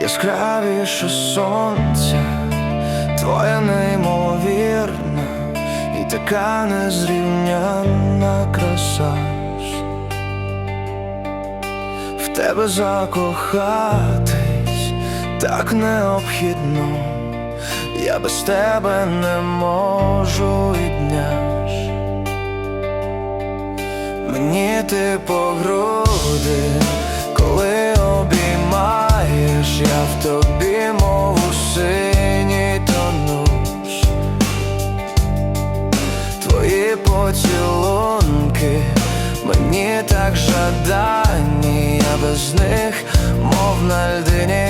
яскравіше сонця, твоя неймовірна і така незрівняна краса. В тебе закохатись так необхідно, я без тебе не можу і дня. Мені ти по груди, тобі, мов у синій тонуш. Твої поцілунки мені так жадані, я без них, мов на льдині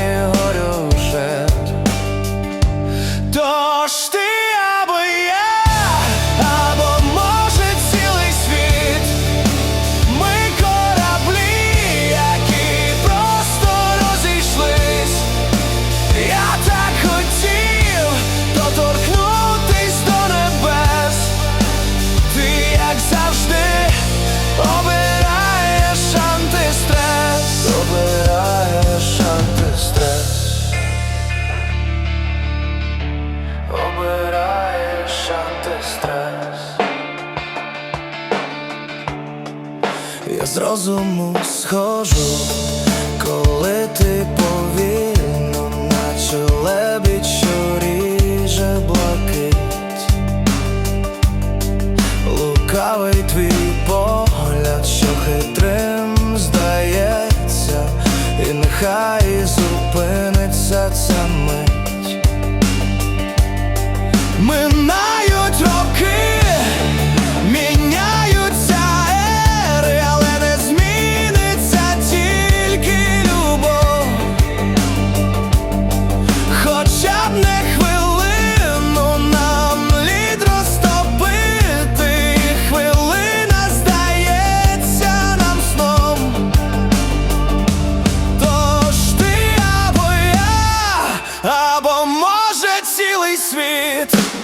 Я з розуму схожу, коли ти повільно, наче лебідь, що ріже блакить. Лукавий твій погляд, що хитрим здається, і нехай ти